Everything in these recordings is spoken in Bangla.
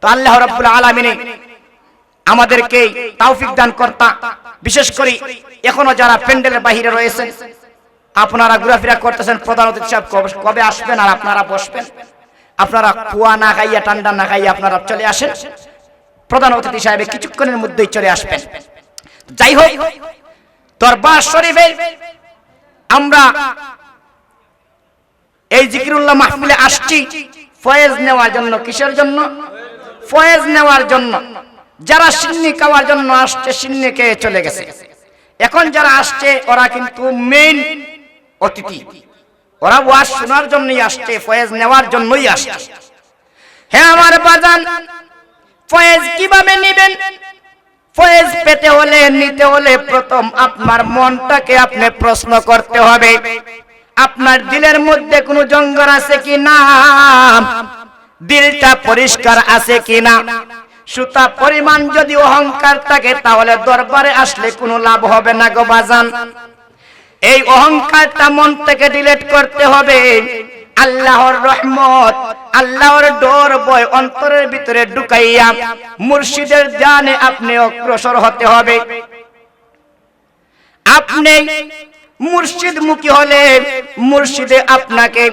তো আল্লাহ রাব্বুল আলামিনে আমাদেরকে তৌফিক দান কর্তা। বিশেষ করে এখনও যারা প্যান্ডেলের বাহিরে রয়েছেন, আপনারা ঘোরাফেরা করতেছেন, প্রধান অতিথি সাহেব কবে- আসবেন আর আপনারা বসবেন? আপনারা কুয়া না খাইয়া, ঠান্ডা না খাইয়া আপনারা চলে আসেন। প্রধান অতিথি সাহেব কিছুক্ষণের মধ্যেই চলে আসবেন। যাই হোক, দরবার শরীফে আমরা এই জিকিরুল্লাহ মাহফিলে আসছি। ফয়েজ নেওয়ার জন্য, কিসের জন্য? ফয়েজ নেওয়ার জন্য, যারা সিন্নি খাওয়ার জন্য আসছে, সিন্নি খেয়ে চলে গেছে। এখন যারা আসছে, ওরা কিন্তু মেইন অতিথি। ওরা ওয়াজ শোনার জন্যই আসছে, ফয়েজ নেওয়ার জন্যই আসছে। হ্যাঁ আমার বাজান, ফয়েজ কীভাবে নেবেন? ফয়েজ পেতে হলে, নিতে হলে প্রথম আপনার মনটাকে আপনি প্রশ্ন করতে হবে। আপনার দিলের মধ্যে কোনো জঙ্গল আছে কি না? দিলটা পরিষ্কার আছে কি না সুতা পরিমাণ যদি অহংকার থাকে, তাহলে দরবারে আসলে কোনো লাভ হবে না গো বাজান। এই অহংকারটা মন থেকে ডিলিট করতে হবে। আল্লাহর রহমত, আল্লাহর ডোর বয় অন্তরের ভিতরে ঢুকাইয়া মুর্শিদের ধ্যানে আপনি অগ্রসর হতে হবে। আপনি মুর্শিদ মুখী হলে মুর্শিদে আপনাকে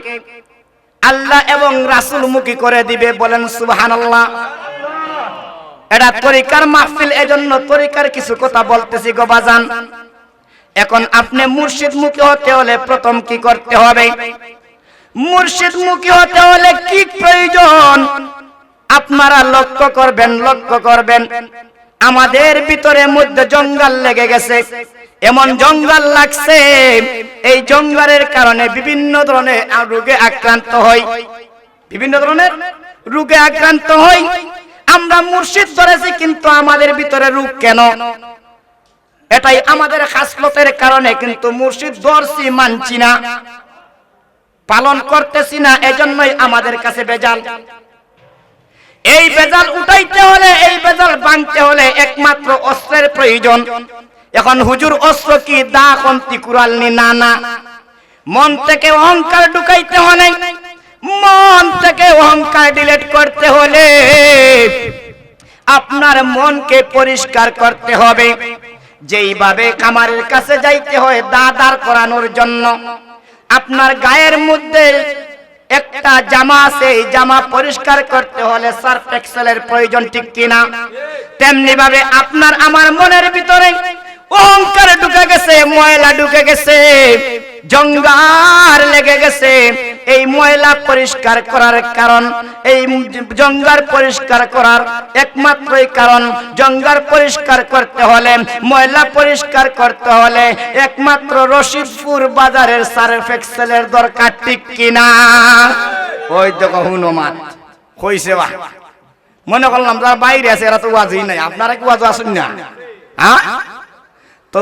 আল্লাহ এবং রাসূল মুখী করে দিবে বলেন সুবহানাল্লাহ। এটা তরিকার মাহফিল, এজন্য তরিকার কিছু কথা বলতেছি গো বাজান। এখন আপনি মুর্শিদ মুখী হতে হলে প্রথম কি করতে হবে? মুর্শিদ মুখী হতে হলে কি প্রয়োজন? আপনারা লক্ষ্য করবেন লক্ষ্য করবেন। আমাদের ভিতরে মধ্যে জঙ্গল লেগে গেছে। এমন জঙ্গল লাগছে। এই জঙ্গলের কারণে বিভিন্ন ধরনের রোগে আক্রান্ত হই। বিভিন্ন ধরনের রোগে আক্রান্ত হই। আমরা মুর্শিদ ধরেছি, কিন্তু আমাদের ভিতরে রোগ কেন? এটাই আমাদের খাসলতের কারণে কিন্তু মুর্শিদ ধরছি, মানছি না। পালন করতেছি না, এজন্যই আমাদের কাছে বেজাল। এই বেজাল উঠাইতে হলে, এই বেজাল বাঁধতে হলে একমাত্র অস্ত্রের প্রয়োজন। এখন হুজুর অস্ত্র কি দা কন্তি কুরালনি না না মন থেকে অহংকার ঢুকাইতে হলে, মন থেকে অহংকার ডিলেট করতে হলে আপনার মনকে পরিষ্কার করতে হবে। যেইভাবে কামারের কাছে যাইতে হয় দাদার করানোর জন্য। আপনার গায়ের মধ্যে একটা জামা আছে, এই জামা পরিষ্কার করতে হলে সার্ফ এক্সেলের প্রয়োজন ঠিক কিনা? তেমনি ভাবে আপনার আমার মনের ভিতরে অহংকার ঢুকে গেছে, ময়লা ঢুকে গেছে, জঙ্গার লেগে গেছে। এই ময়লা পরিষ্কার করার কারণ, এই জঙ্গার পরিষ্কার করার একমাত্রই কারণ, জঙ্গার পরিষ্কার করতে হলে, ময়লা পরিষ্কার করতে হলে একমাত্র রশিদপুর বাজারের সার্ফ এক্সেলের দরকার, ঠিক কিনা? ওই তো হনুমান কইছে বা? মনে করলাম যারা বাইরে আছে, এরা তো ওয়াজই নাই। আপনারা কি ওয়াজ আসুন না? হ্যাঁ? তো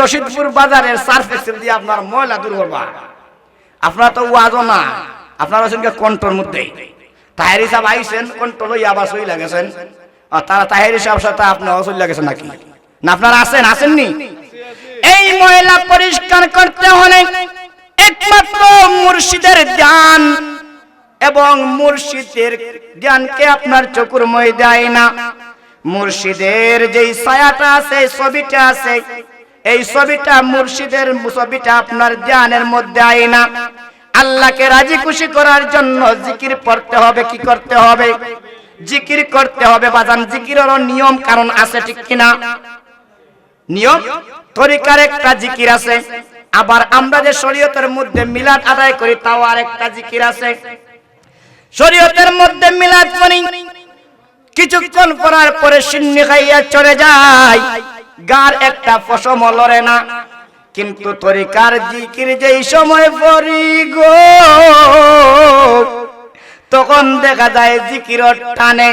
রশিদপুর বাজারের সার্ফ দিয়ে আপনার ময়লা দূর করবা আপনারা তো ওয়াজও না, আপনারা আছেন কন্ট্রোর মধ্যে। তাহেরি সাহেব আইসেন কন্ট্রোল আবার সই লাগেছেন তারা তাহেরি সাহেব সাথে আপনি অসই লাগেছেন নাকি? না, আপনারা আছেন আসেননি এই ময়লা পরিষ্কার করতে হলে একমাত্র মুর্শিদের জ্ঞান এবং মুর্শিদের জ্ঞানকে আপনার চকুর মই দেয় না। মুর্শিদের যেই ছায়াটা আছে ছবিটা আছে, এই ছবিটা মুর্শিদের ছবিটা আপনার জ্ঞানের মধ্যে আয় না আল্লাহকে রাজি খুশি করার জন্য জিকির পড়তে হবে, কি করতে হবে? জিকির করতে হবে, বাজান, জিকিরেরও নিয়ম কারণ আছে ঠিক কিনা? নিয়ম? তরিকার একটা জিকির আছে। আবার আমরা যে শরীয়তের মধ্যে মিলাদ আদায় করি, তাও আর একটা জিকির আছে। শরীয়তের মধ্যে মিলাদ করি কিছুক্ষণ পরার পরে সিন্নি খাইয়া চলে যায়। গার একটা পশম লড়ে না। কিন্তু তরিকার জিকির যেই সময় পড়ি গো, তখন দেখা যায় জিকির টানে।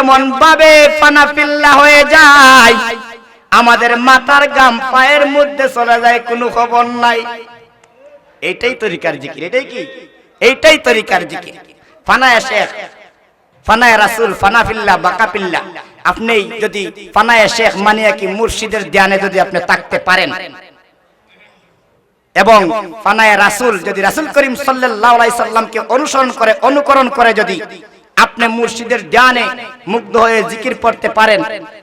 এমন ভাবে পানা পিল্লা হয়ে যায়। আমাদের মাথার গাম পায়ের মধ্যে চলে যায়, কোনো খবর নাই। এটাই তরিকার জিকির, এটাই কি? এইটাই তরিকার জিকির। ফানায় শেখ ফানায় রাসুল ফানাফিল্লা বাকাপিল্লা বাকা পিল্লা আপনি যদি ফানায় শেখ মানিয়া কি মুর্শিদের ধ্যানে যদি আপনি থাকতে পারেন। এবং ফানায় রাসুল যদি রাসুল করিম সাল্লাহ সাল্লামকে অনুসরণ করে, অনুকরণ করে যদি আপনি মুর্শিদের জ্ঞানে মুগ্ধ হয়ে জিকির পড়তে পারেন।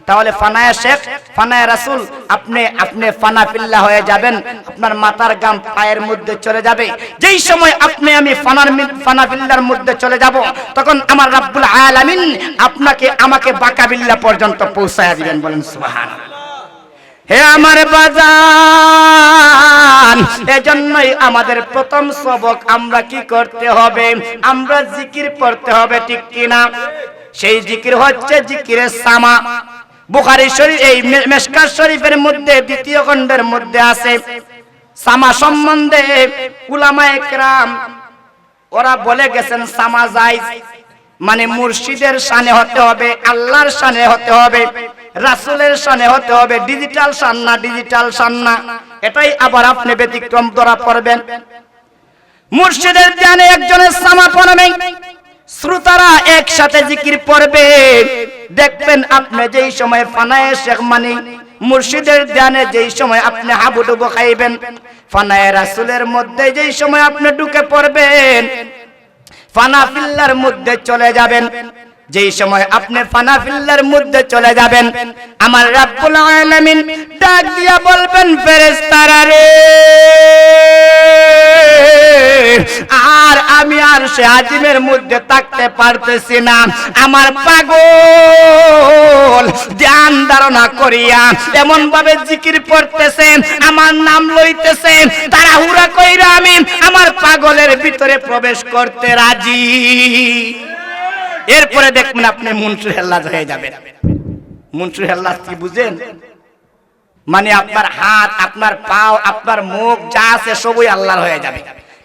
তাহলে ফানায়া শেখ, ফানায়া রাসুল, আপনি আপনি ফানা ফিল্লা হয়ে যাবেন। আপনার মাথার গাম পায়ের মধ্যে চলে যাবে। যেই সময় আপনি, আমি ফানার ফানা ফিল্লার মধ্যে চলে যাব, তখন আমার রাব্বুল আলামিন আপনাকে, আমাকে বাঁকা বিল্লা পর্যন্ত পৌঁছায় দিবেন বলেন, সুবহানাল্লাহ। হে আমার বাজান, এজন্যই আমাদের প্রথম সবক আমরা কি করতে হবে? আমরা জিকির পড়তে হবে, ঠিক কিনা? সেই জিকির হচ্ছে জিকিরের সামা। বুখারী শরীফ এই মে- মেশকাত শরীফের মধ্যে, দ্বিতীয় খণ্ডের মধ্যে আছে, সামা সম্বন্ধে উলামায়ে কেরাম ওরা বলে গেছেন, সামা জায়েজ মানে মুর্শিদের শানে হতে হবে, আল্লাহর শানে হতে হবে। রাসূলের শানে হতে হবে ডিজিটাল শান না ডিজিটাল শান না এটাই আবার আপনি ব্যতিক্রম ধরা পড়বেন। মুর্শিদের ধ্যানে একজনের সামা পড়বে। শ্রোতারা একসাথে জিকির পড়বে। দেখবেন আপনি যেই সময় ফানায়ে শেখ মানি, মুর্শিদের ধ্যানে যেই সময় আপনি হাবুডুবু খাইবেন, ফানায়ে রাসূলের মধ্যে যেই সময় আপনি ঢুকে পড়বেন, ফানাফিল্লার মধ্যে চলে যাবেন। যেই সময় আপনি ফানাফিল্লার মধ্যে চলে যাবেন, আমার রাব্বুল আলামিন ডাক দিয়া বলবেন, ফেরেশতারা রে। আর আমি আর সে আজিমের মধ্যে থাকতে পারতেছি না। আমার পাগল, ধ্যান ধারণা করিয়া এমন ভাবে জিকির পড়তেছে আমার নাম লইতেছে তারা হুরা কইরা আমি আমার পাগলের ভিতরে প্রবেশ করতে রাজি। এরপরে দেখবেন আপনি মুনসুর হেল্লাজ হয়ে যাবেন। মুনসুর হেল্লাজ কি বুঝেন? মানে আপনার হাত, আপনার পাও, আপনার মুখ যা আছে সবই আল্লাহর হয়ে যাবে।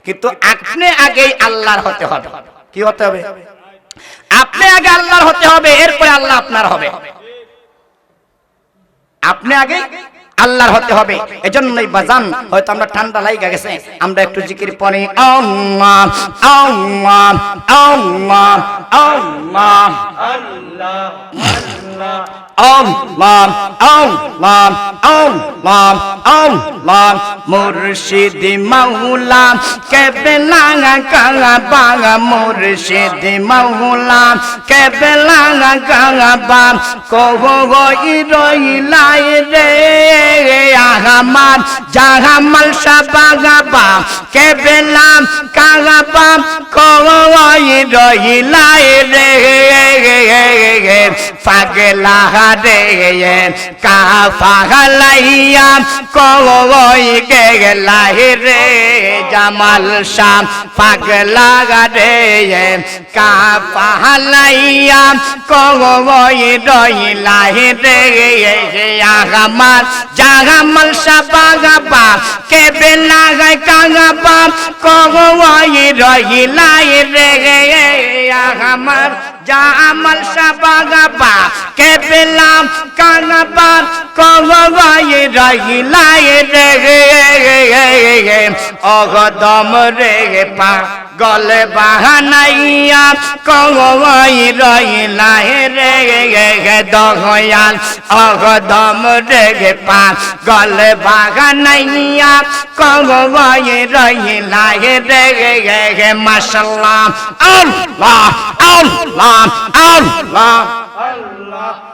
কিন্তু আপনি আগেই আল্লাহর হতে হবে। কি হতে হবে? আপনি আগে আল্লাহর হতে হবে, এরপরে আল্লাহ আপনার হবে। আপনি আগে আল্লাহর হতে হবে। এজন্যই বাজান, হয়তো আমরা ঠান্ডা লাগা গেছে। আমরা একটু জিকির পরে আল্লাহ আল্লাহ আল্লাহ আল্লাহ আল্লাহ। আম লাম আম লাম আম লাম আম লাম মুর্শিদি মাওলা কেবলা কালা বাগা মুর্শিদি মাওলা কেবলা কালা বাগ কহ গই রইলাই রে আহামার জাহামাল সাবাগা বা কেবলা কালা বা কহ গই রইলাই রে ফাগে লাহারে কাফাহালাইয়া কই গেলাহিরে জামাল শাহ পাগলা রে কাফাহালাইয়া কই রইলাহিরে আগামার জাগামাল শাহ বাগাবা কেবে লাগাই কাগাবা কই রহিলাই রে আমার জামাল সাবাগাবা কে পেলাম কানাবার কবাই রহিলায় রে অগদম রে পা গলে বাহানাইয়া কবাই রহিলাই রে গে দহয়াল, অগদম রে গে পা গলে বাহানাইয়া কবাই রহিলাই রে গে গে মাশাল্লাহ, আল্লাহ আল্লাহ আল্লাহ আল্লাহ।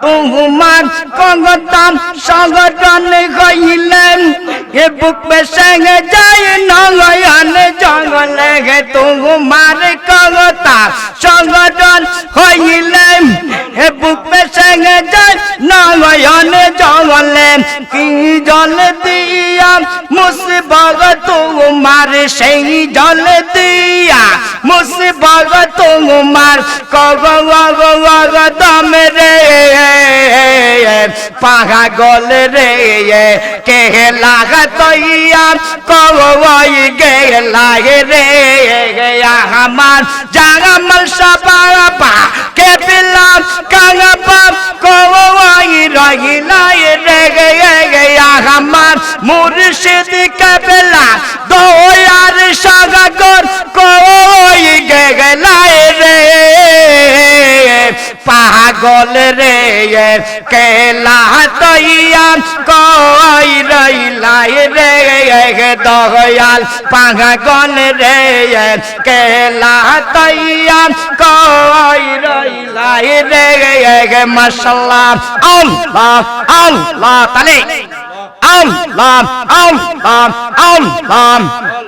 তোমার কগতাম সংগঠন হইলেন এ বুক সঙ্গে যাই নয়ন জঙ্গলে গে তোমার কগতা সংগঠন হইলেন এ বুক সঙ্গে যাই নয়ন জঙ্গলে কি জল দিয়া মুসিবত তোমার সেই জল দিয়া মুসিবত তোমার কগ দম রে পাগল রে কে লাগতইয়া কই লাগে রে আমার জাগামল সাবাপা কে পাগল রে কেলা তৈয়া কই রইলাই রে দয়াল পাগল রে কেলা তৈয়া কই রইলাই রে মাশাল্লাহ। আল্লাহ আল্লাহ, তালে। আল্লাহ আল্লাহ আল্লাহ।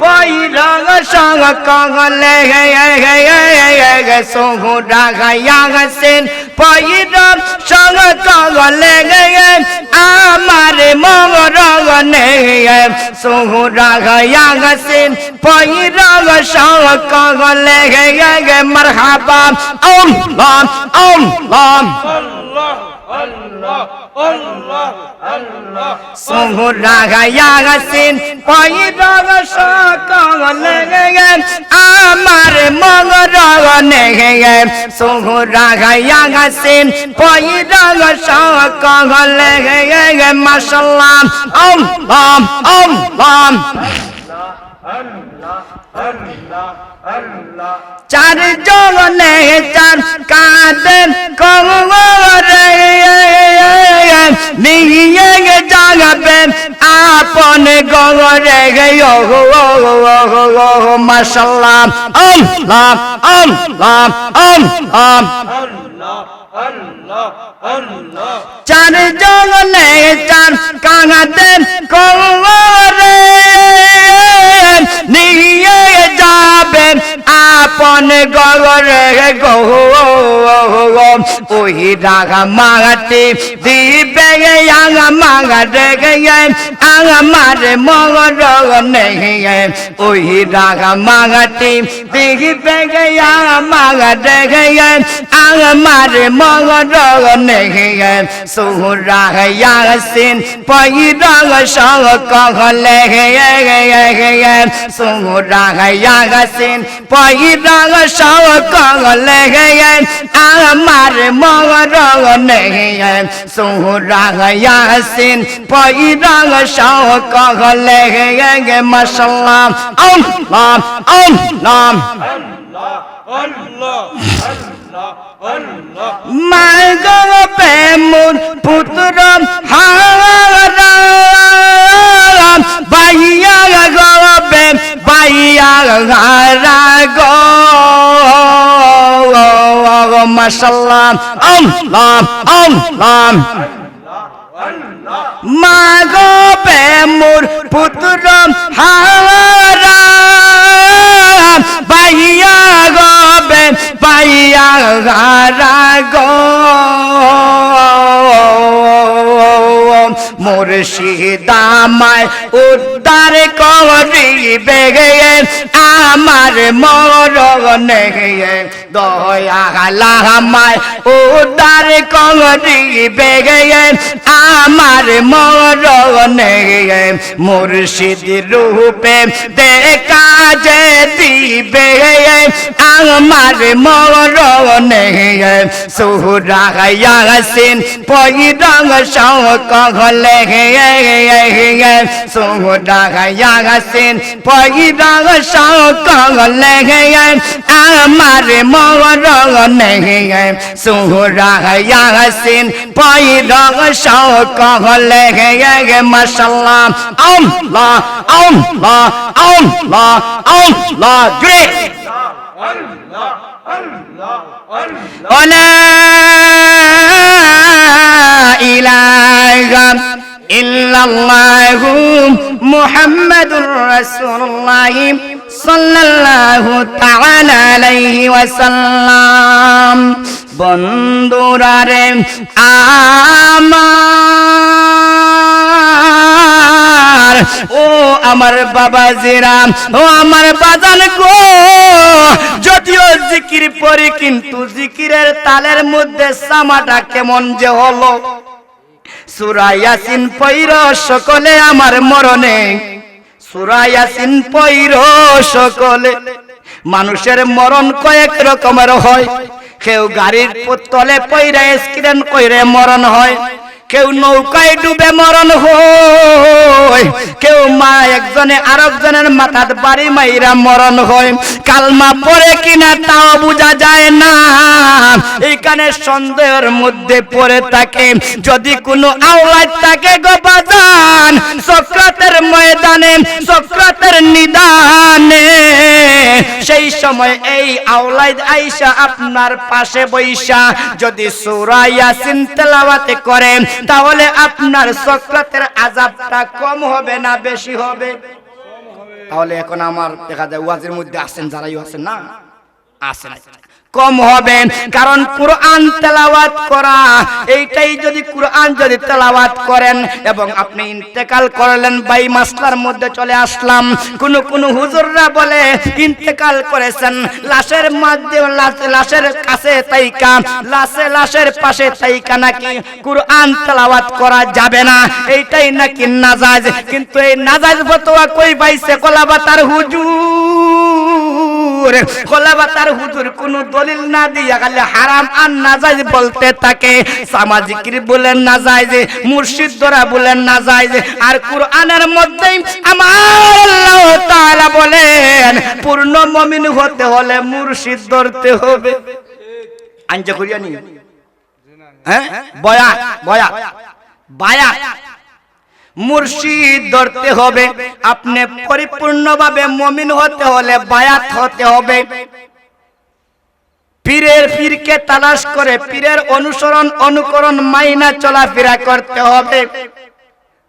পাইরা সঙ্গ কগলে সোহরা গায়া গেছেন পাইরা সঙ্গ কগলে গে আমার মগরগনে সোহরা গায়া গেছেন পাইরা সঙ্গ কগলে গে গে মারহাবা আল্লাহ আল্লাহ আল্লাহ আল্লাহ আমার মগরগনে সোহরা গায়াসিন পয়রগ সকলে মাশাল্লাহ আল্লাহ আল্লাহ। চার জনে চার কাঁদেন কমরে নিয়ে জাগাবেন আপন গরে। মাসাল্লাহ আল্লাহ আল্লাহ আল্লাহ। চার জনে চার কাঁদেন কমরে নিয়ে আপন গগরে গো ওই রাগা মাগাতে, দিবে আঙা মাগাতে গে, আঙা মারে মগর নেই ওই রাগা মাগাতে, দিবে আঙা মাগাতে গে, আঙা মারে মগর নেই সুরা ইয়াসিন পই রঙ সং কহলে সুরা ইয়াসিন পই রঙ সং কহলে গে আমার মগর নেই সুরা ইয়াসিন পই রঙ সং কহলে গে মশলা আল্লাহ আল্লাহ মাগর প্রেমুর পুত্র হারা বাইয়া গবে বাইয়া হারা গো মাশাল্লাহ মাগো প্রেমুর পুত্র হারা পাইয়া গারা গো। মুর্শিদামায় উদ্ধার করিবে আমার মরণে দয়া লামায় উদ্ধার করিবে আমার মরণে মুর্শিদ রূপে দেখা যে দিবে আমার মরণে সুরা ইয়াসিন পয়রং সুহুডা খাইয়া হাসিন পয়দা সকল আমার মর নেহে সুহুডা খাইয়া হাসিন পয়দা সকল মশাল্লা আম লা আম লা আম লা আম লা জুড়ে আল্লাহ আল্লাহ আল্লাহ ওলা ইলাহা ইল্লাল্লাহু মুহাম্মাদুর রাসূলুল্লাহ সাল্লাল্লাহু তাআলা আলাইহি ওয়াসাল্লাম। বন্ধুরা রে, আমার, ও আমার বাবা জেরা ও আমার বাজান গো যদিও জিকির পড়ি, কিন্তু জিকিরের তালের মধ্যে সামাটা কেমন যে হলো। সুরা ইয়াসিন পৈর, সকলে আমার মরণে। সুরায়াসিন পৈর, সকলে। মানুষের মরণ কয়েক রকমের হয়। কেউ গাড়ির তলে পৈরা স্ক্রিন কইরে মরণ হয়। কেউ নৌকায় ডুবে মরণ হয়। কেউ মা একজনে আরেকজনের মাথাত বাড়ি মাইরা মরণ হয়। কালমা পড়ে কিনা তাও বোঝা যায় না। এইখানে সন্দেহের মধ্যে পড়ে থাকে, যদি কোনো আওলাদ থাকে গো বাজান, সক্রাতের ময়দানে, সক্রাতের নিদানে। সেই সময় এই আওলাদ আইসা আপনার পাশে বৈশা যদি সূরা ইয়াসিন করে তাহলে আপনার সক্রাতের আজাবটা কম হবে না বেশি হবে? তাহলে এখন আমার দেখা যায় ওয়াজের মধ্যে আসেন যারাই আছেন, না? আসেন কম হবে কারণ কোরআন তেলাওয়াত করা, এইটাই যদি কোরআন যদি তেলাওয়াত করেন এবং আপনি ইন্তেকাল করলেন, বাই মাসলার মধ্যে চলে আসলাম। কোন কোন হুজুররা বলে, ইন্তেকাল করেছেন, লাশের মধ্যে লাশের কাছে তাইকা, লাশে, লাশের পাশে তাইকা নাকি কোরআন তেলাওয়াত করা যাবে না? এইটাই নাকি নাজাজ কিন্তু এই নাজাজ ফতোয়া কই পাইছে কলাবাতার হুজুর? কলাবাতার হুজুর, কোন দলিল না দিয়া খালি হারাম আর নাজাইজ বলতে থাকে। সামাজিকের বলেন নাজাইজ, মুর্শিদ ধরা বলেন নাজাইজ, আর কোরআনের মধ্যেই আমার আল্লাহ তাআলা বলেন, পূর্ণ মুমিন হতে হলে মুর্শিদ ধরতে হবে। আঞ্জা করিয়া নি হ্যাঁ? বয়া বয়া বায়া মুর্শিদ ধরতে হবে। আপনি পরিপূর্ণভাবে মমিন হতে হলে বায়াত হতে হবে। পীরের পীরকে তালাশ করে, পীরের অনুসরণ, অনুকরণ, মাইনা চলাফেরা করতে হবে।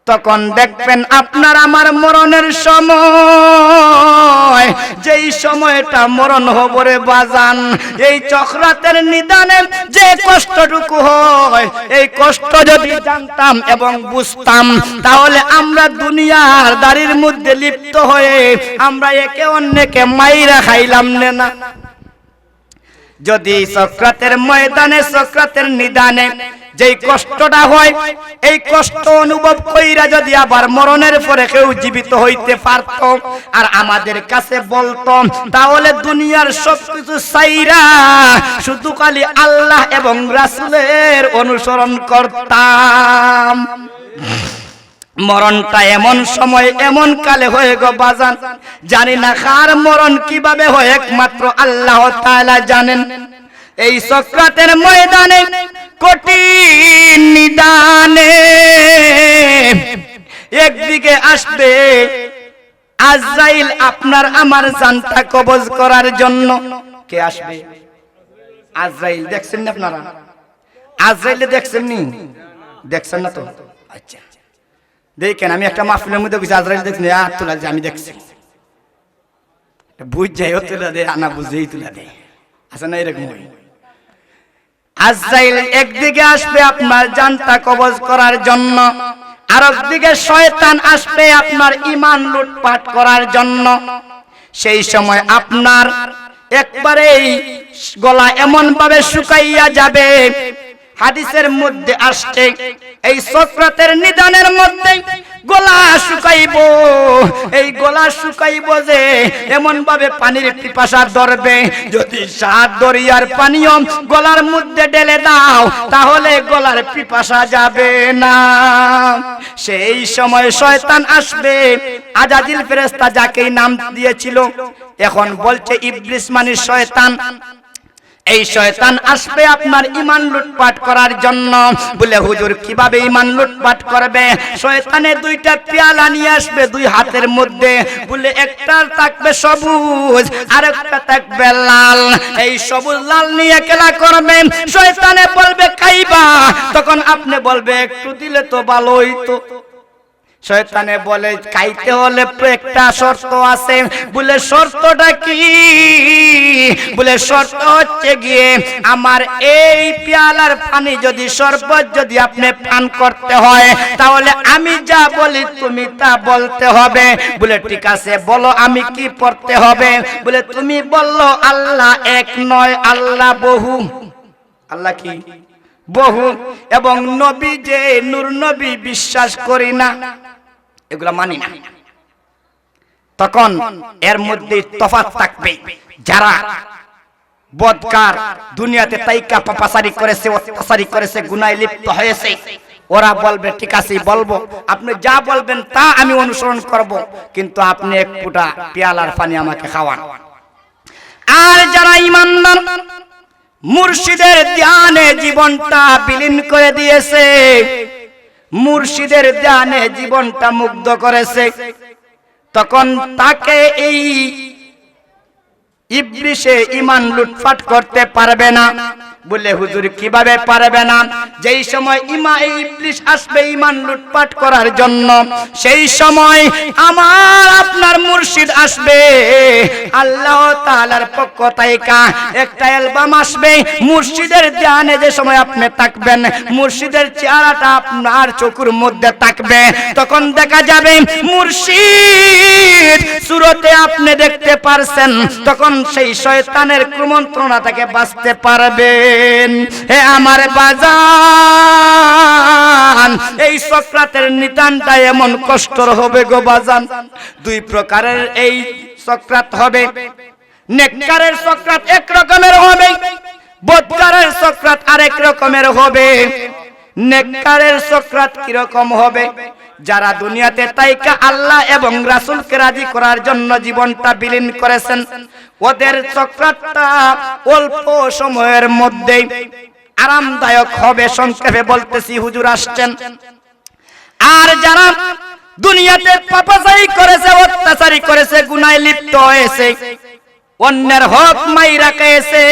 তখন দেখবেন আপনার আমার মরণের সময়। যেই সময়টা মরণ হবরে বাজান, এই চক্রাতের নিদানে যে কষ্টটুকু হয়, এই কষ্ট যদি জানতাম এবং বুঝতাম, তাহলে আমরা দুনিয়ার দাড়ির মধ্যে লিপ্ত হয়ে আমরা একে অন্যকে মাইরা খাইলাম না। যদি সক্রাতের ময়দানে, সক্রাতের নিদানে যেই কষ্টটা হয়, এই কষ্ট অনুভব কইরা যদি আবার মরণের পরে কেউ জীবিত হইতে পারত আর আমাদের কাছে বলতো, তাহলে দুনিয়ার সবকিছু সাইরা শুধু খালি আল্লাহ এবং রাসুলের অনুসরণ করতাম। মরণটা এমন সময়, এমন কালে হয়ে গো বাজান। জানি না কার মরণ কীভাবে হয়, একমাত্র আল্লাহ তাআলা জানেন। এই সক্রাতের ময়দানে কঠিন নিদানে একদিকে আসবে আজরাইল আপনার আমার জানটা কবজ করার জন্য। কে আসবে? আজরাইল দেখছেন না আপনারা? আজরাইলে দেখছেন নি দেখছেন না তো? আচ্ছা। দেখেন, আমি একটা মাহফিলের মধ্যে আজরাইল দেখছি আর তোলা আমি দেখছি। বুঝ যাই ও তুলা দে আনা বুঝেই তুলা দে আছে না এরকম আজরাইল একদিকে আসবে আপনার জানটা কবজ করার জন্য, আর একদিকে শয়তান আসবে আপনার ইমান লুটপাট করার জন্য। সেই সময় আপনার একবারেই গলা এমন ভাবে শুকাইয়া যাবে হাদিসের মধ্যে আসছে, এই সক্রাতের নিদানের মধ্যে গলা শুকাইব, এই গলা শুকাইব যে এমন ভাবে পানির পিপাসা ধরবে, যদি সাত দরিয়ার পানীয় গলার মধ্যে ঢেলে দাও, তাহলে গলার পিপাসা যাবে না। সেই সময় শয়তান আসবে আজাদিল ফেরেস্তা যাকেই নাম দিয়েছিল, এখন বলছে ইবলিস মানে শয়তান। এই শয়তান আসবে আপনার ইমান লুটপাট করার জন্য। বলে হুজুর, কীভাবে ইমান লুটপাট করবে? শয়তানে দুইটা পেয়ালা নিয়ে আসবে দুই হাতের মধ্যে। বলে একটা থাকবে সবুজ আর একটা থাকবে লাল। এই সবুজ লাল নিয়ে খেলা করবে। শয়তানে বলবে, খাইবা। তখন আপনি বলবে, একটু দিলে তো ভালো হইতো শয়তানে বলে, খাইতে হলে একটা শর্ত আছে। বলে, শর্তটা কি? বলে, শর্ত হচ্ছে গিয়ে আমার এই পেয়ালার পানি যদি শরবত যদি আপনি পান করতে হয়, তাহলে আমি যা বলি তুমি তা বলতে হবে। বলে, ঠিক আছে, বলো, আমি কি পড়তে হবে? বলে, তুমি বলল, আল্লাহ এক নয়, আল্লাহ বহু। আল্লাহ কি? বহু, এবং নবী যে নূর নবী বিশ্বাস করি না, এগুলা মানি না। তখন এর মধ্যে তফাৎ থাকবে, যারা বদকার, দুনিয়াতে তাইকা পাপাসারি করেছে, অত্যাচারি করেছে, গুনায় লিপ্ত হয়েছে, ওরা বলবে, ঠিক আছে, বলব। আপনি যা বলবেন তা আমি অনুসরণ করব, কিন্তু আপনি এক ফুটা পেয়ালার পানি আমাকে খাওয়ান। আর যারা ইমানদার মুর্শিদের ধ্যানে জীবনটা বিলীন করে দিয়েছে। মুর্শিদের ধ্যানে জীবনটা মুগ্ধ করেছে। তখন তাকে এই ইবলিশে ইমান লুটফাট করতে পারবে না। বলে হুজুর, কীভাবে পারবে না? যেই সময় ইমা ইবলিশ আসবে ইমান লুটপাট করার জন্য, সেই সময় আমার আপনার মুর্শিদ আসবে। আল্লাহ তাআলার পক্ষ থেকে একটা অ্যালবাম আসবে। মুর্শিদের ধ্যানে যে সময় আপনি থাকবেন, মুর্শিদের চেহারাটা আপনার চোখের মধ্যে থাকবে। তখন দেখা যাবে মুর্শিদ সুরতে আপনি দেখতে পারছেন, তখন সেই শয়তানের কুমন্ত্রণা থেকে বাঁচতে পারবেন হে আমার বাজান, এই সক্রাতের নিতানটা এমন কষ্টর হবে গো বাজান। দুই প্রকারের এই সক্রাত হবে। নেককারের সক্রাত এক রকমের হবে, বদকারের সক্রাত আরেক রকমের হবে। নেককারের সক্রাত কীরকম হবে? যারা দুনিয়াতে তাইকা আল্লাহ এবং রাসূলকে রাজি করার জন্য জীবনটা বিলীন করেছেন, ওদের চক্রাতটা অল্প সময়ের মধ্যেই আরামদায়ক হবে সংক্ষেপে বলতেছি, হুজুর আসছেন। আর যারা দুনিয়াতে পাপাচারি করেছে, অত্যাচারী করেছে, গুনায় লিপ্ত হয়েছে, অন্যের হক মাই রাখেছে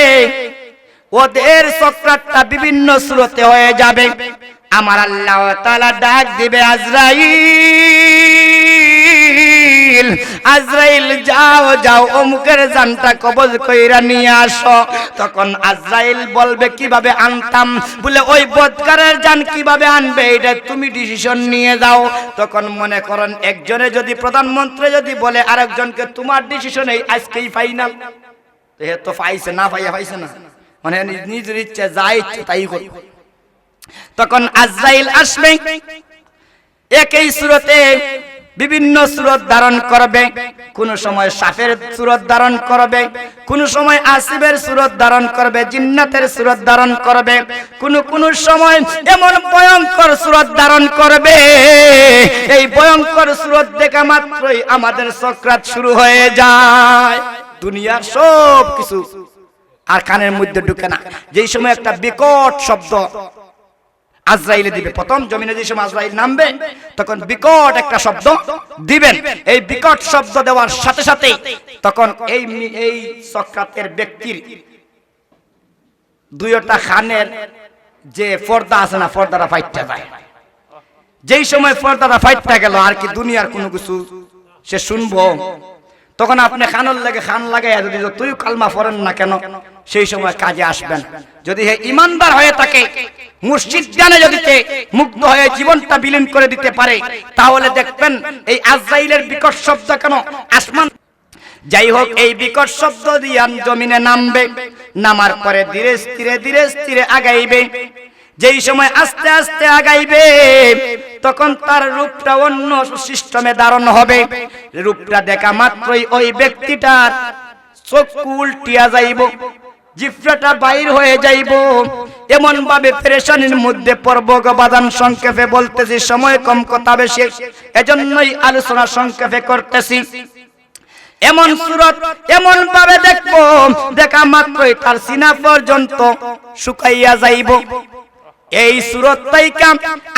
ওদের চক্রাতটা বিভিন্ন স্রোতে হয়ে যাবে। আমার আল্লাহ তাআলা ডাক দিবে আজরাইল। আজরাইল, যাও যাও, অমুকের জানটা কবজ কইরা নিয়ে তখন আজরাইল বলবে, কীভাবে আনতাম? বলে, ওই জান কীভাবে আনবে? এটা তুমি ডিসিশন নিয়ে যাও। তখন মনে করেন, একজনে যদি প্রধানমন্ত্রী যদি বলে, আরেকজনকে, তোমার ডিসিশন এই, আজকেই ফাইনাল হে তো পাইছে না, পাইয়া পাইছে না। মানে নিজ- নিজের ইচ্ছা, যা ইচ্ছে তাই করবে। তখন আজরাইল আসবে। একই সুরতে বিভিন্ন সুরত ধারণ করবে। কোন সময় সাপের সুরত ধারণ করবে। কোন সময় আসিবের সুরত ধারণ করবে। জিন্নাতের সুরত ধারণ করবে। কোন কোন সময় এমন ভয়ঙ্কর সুরত ধারণ করবে। এই ভয়ঙ্কর সুরত দেখা মাত্রই আমাদের সক্রাত শুরু হয়ে যায়। দুনিয়ার সব কিছু আর কানের মধ্যে ঢুকে না। যেই সময় একটা বিকট শব্দ আজরাইলে দিবে। প্রথম জমিনে যে সময় আজরাইল নামবে, তখন বিকট একটা শব্দ দিবেন। এই বিকট শব্দ দেওয়ার সাথে সাথে তখন এই এই সক্রাতের ব্যক্তির দুইটা খানের যে পর্দা আছে না, পর্দাটা ফাইটটা যায়। যেই সময় পর্দাটা ফাইটটা গেল, আর কি দুনিয়ার কোনো কিছু সে শুনব। তখন আপনি খানর লাগে খান লাগাই যদি তুই কালমা পড়েন না কেন, সেই সময় কাজে আসবেন। যদি হে ইমানদার হয়ে থাকে, মুসজিদ জ্ঞানে যদি মুগ্ধ হয়ে জীবনটা বিলীন করে দিতে পারে, তাহলে দেখবেন এই আজরাইলের বিকট শব্দ কেন? আসমান যাই হোক, এই বিকট শব্দ দিয়ে জমিনে নামবে, নামার পরে ধীরে ধীরে ধীরে ধীরে আগাইবে। যেই সময় আস্তে আস্তে আগাইবে, তখন তার রূপটা অন্য সিস্টেমে ধারণ হবে। রূপটা দেখা মাত্রই ওই ব্যক্তিটার চোখ উল্টিয়া যাইব জিফরাটা বাইর হয়ে যাইব। এমন ভাবে পেরেশানির মধ্যে পর্ব বাদান সংক্ষেপে বলতেছি, সময় কম, কথা বেশি। এজন্যই আলোচনা সংক্ষেপে করতেছি। এমন সুরত এমন ভাবে দেখব, দেখা মাত্রই তার সিনা পর্যন্ত শুকাইয়া যাইব। এই সুরত তাইকা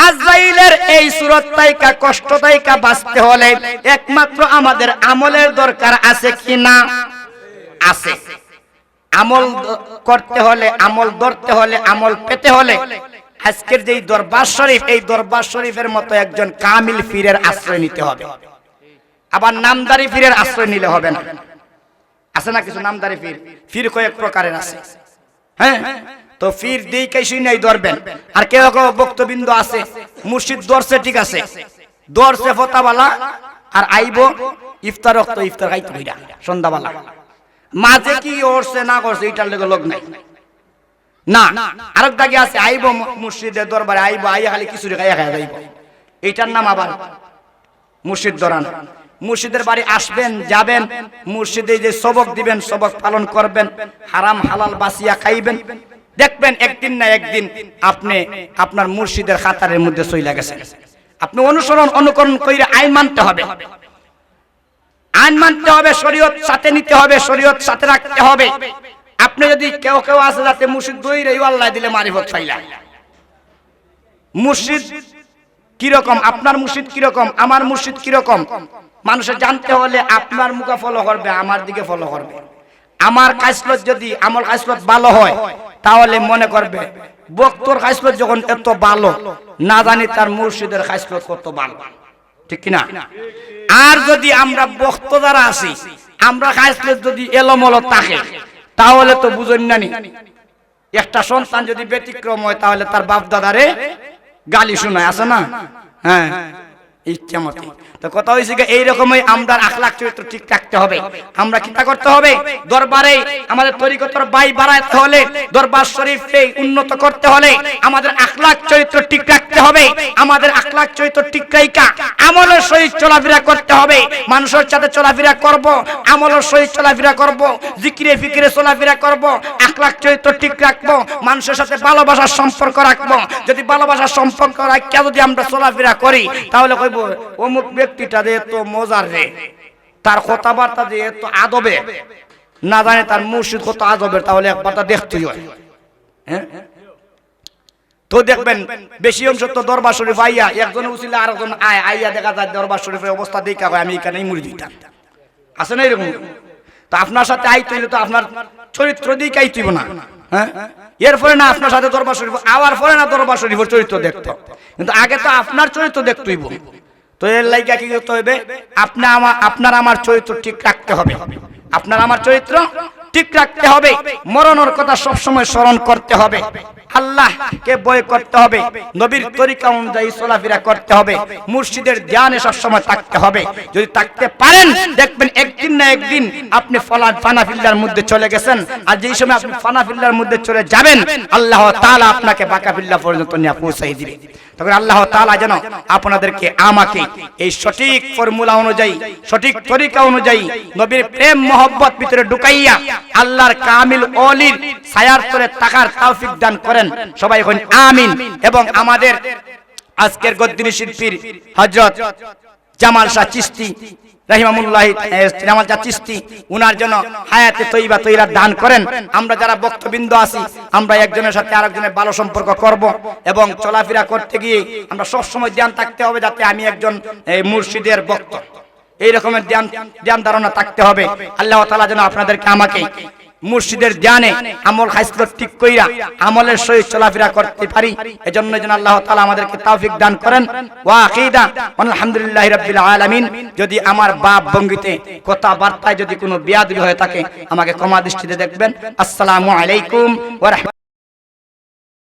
আজরাইলের এই সুরত তাইকা, কষ্ট তাইকা বাঁচতে হলে একমাত্র আমাদের আমলের দরকার আছে কি না? আছে। আমল করতে হলে, আমল ধরতে হলে, আমল পেতে হলে আজকের যেই দরবার শরীফ, এই দরবার শরীফের মতো একজন কামিল ফিরের আশ্রয় নিতে হবে। আবার নামদারি ফিরের আশ্রয় নিলে হবে না। আছে না কিছু নামদারি ফির ফির কয়েক প্রকারের আছে। হ্যাঁ? তো ফির দিই কে নাই ধরবেন। আর কেউ কেউ বক্তবিন্দু আছে, মুর্শিদ দর্শে ঠিক আছে। দর্শে ফতাবালা, আর আইব ইফতার রক্ত ইফতার খাইতে হইরা, সন্ধ্যাবেলা। মাঝে কি করছে না করছে এটার লেগে লোক নাই। না, আরেক দাগে আছে, আইব মুর্শিদের দরবারে আইব, আইয়া খালি কিছু খাইয়া খাইয়া যাইব। এইটার নাম আবার মুর্শিদ দরান মুর্শিদের বাড়ি আসবেন, যাবেন, মুর্শিদে যে সবক দিবেন, সবক পালন করবেন, হারাম, হালাল বাসিয়া খাইবেন। দেখবেন একদিন না একদিন আপনি আপনার মুর্শিদের খাতারের মধ্যে চইলা গেছেন আপনি অনুসরণ, অনুকরণ করে আইন মানতে হবে। আইন মানতে হবে, শরীয়ত সাথে নিতে হবে, শরীয়ত সাথে রাখতে হবে। আপনি যদি কেউ কেউ আছে যাতে মুর্শিদ দই রে আল্লাহ দিলে মারিফত পাইলা মুর্শিদ কীরকম? আপনার মুর্শিদ কীরকম? আমার মুর্শিদ কীরকম? মানুষের জানতে হলে আপনার মুখে ফলো করবে, আমার দিকে ফলো করবে। আমার কাজলত যদি আমার কাজলত ভালো হয়, তাহলে মনে করবে, বক্তর কাজলত যখন এত ভালো, না জানি তার মুর্শিদের কাজলত কত ভালো। ঠিক কিনা? আর যদি আমরা বক্ত যারা আছি আমরা কাজলত যদি এলোমলো থাকে, তাহলে তো বুঝেন নানি একটা সন্তান যদি ব্যতিক্রম হয়, তাহলে তার বাপ দাদারে গালি শোনায়, আছে না? হ্যাঁ। তো কথা হয়েছে কি আমরা চরিত্র ঠিক রাখতে হবে। আমরা কিতা করতে হবে? দরবারে আমাদের তরিকতর বাই বাড়াতে হলে, দরবার উন্নত করতে হলে আমাদের চরিত্র ঠিক রাখতে হবে। আমাদের চরিত্র ঠিক রাইকা আমলের সহিত চলাফেরা করতে হবে। মানুষের সাথে চলাফেরা করব, আমলের সহিত চলাফেরা করব, জিকিরে ফিকিরে চলাফেরা করব, আখলাখ চরিত্র ঠিক রাখব, মানুষের সাথে ভালোবাসার সম্পর্ক রাখব। যদি ভালোবাসার সম্পর্ক রাখিয়া যদি আমরা চলাফেরা করি, তাহলে কইব অমুক ব্যক্তিটা যে এত মজার রে, তার কথাবার্তা যে এত আদবে, না জানে তার মুর্শিদ কত আদবের, তাহলে একবার তা দেখতেই হয়। হ্যাঁ? তো দেখবেন, বেশি অংশ তো দরবার শরীফ আইয়া, একজন উচিলে আর একজন আয়, আইয়া দেখা যায় দরবার শরীফের অবস্থা দেখা হয়, আমি এখানেই মুড়ি দিতাম আছে না এরকম? তো আপনার সাথে আইতে হইলে তো আপনার চরিত্র দিকে আইতেইব না। হ্যাঁ? এরপরে না আপনার সাথে দরবার শরীফ, আওয়ার পরে না দরবার শরীফের চরিত্র দেখতো। কিন্তু আগে তো আপনার চরিত্র দেখতেইব তো এর লাইগা কি করতে হবে? আপনি আমার আপনার আমার চরিত্র ঠিক রাখতে হবে। আপনার আমার চরিত্র ঠিক রাখতে হবে। মরণের কথা সবসময় স্মরণ করতে হবে। আল্লাহকে বয় করতে হবে। নবীর তরিকা অনুযায়ী চলাফেরা করতে হবে। মুর্শিদের ধ্যানে সবসময় থাকতে হবে। যদি থাকতে পারেন, দেখবেন একদিন না একদিন আপনি ফলা ফানাফিল্লার মধ্যে চলে গেছেন। আর যেই সময় আপনি ফানাফিল্লার মধ্যে চলে যাবেন, আল্লাহ তাআলা আপনাকে বাকাফিল্লা পর্যন্ত নিয়ে পৌঁছাই দিবে। তখন আল্লাহ তাআলা যেন আপনাদেরকে, আমাকে এই সঠিক ফর্মুলা অনুযায়ী, সঠিক তরিকা অনুযায়ী নবীর প্রেম, মোহব্বত ভিতরে ঢুকাইয়া আল্লাহর কামিল অলির ছায়ার তলে তাকার তৌফিক দান করেন। সবাই এখন আমিন। এবং আমাদের আজকের গদ্দিনী শিল্পীর হযরত জামাল শাহ চিস্তি একজনের সাথে আরেকজনের ভালো সম্পর্ক করব এবং চলাফেরা করতে গিয়ে আমরা সব সময় ধ্যান থাকতে হবে যাতে আমি একজন মুর্শিদের বক্ত এই রকমের ধ্যান ধ্যান ধারণা থাকতে হবে। আল্লাহ তাআলা যেন আপনাদেরকে আমাকে মুর্শিদের জানে আমল খাইসল ঠিক কইরা আমলের সহিত চলাফেরা করতে পারি। এজন্য যেন আল্লাহ তালা আমাদেরকে তৌফিক দান করেন। ওয়া আলহামদুলিল্লাহ রাব্বিল আলামিন। যদি আমার বাপ ভঙ্গিতে কথাবার্তায় যদি কোনো বিয়াদবি হয়ে থাকে, আমাকে ক্ষমা দৃষ্টিতে দেখবেন। আসসালামু আলাইকুম ওয়া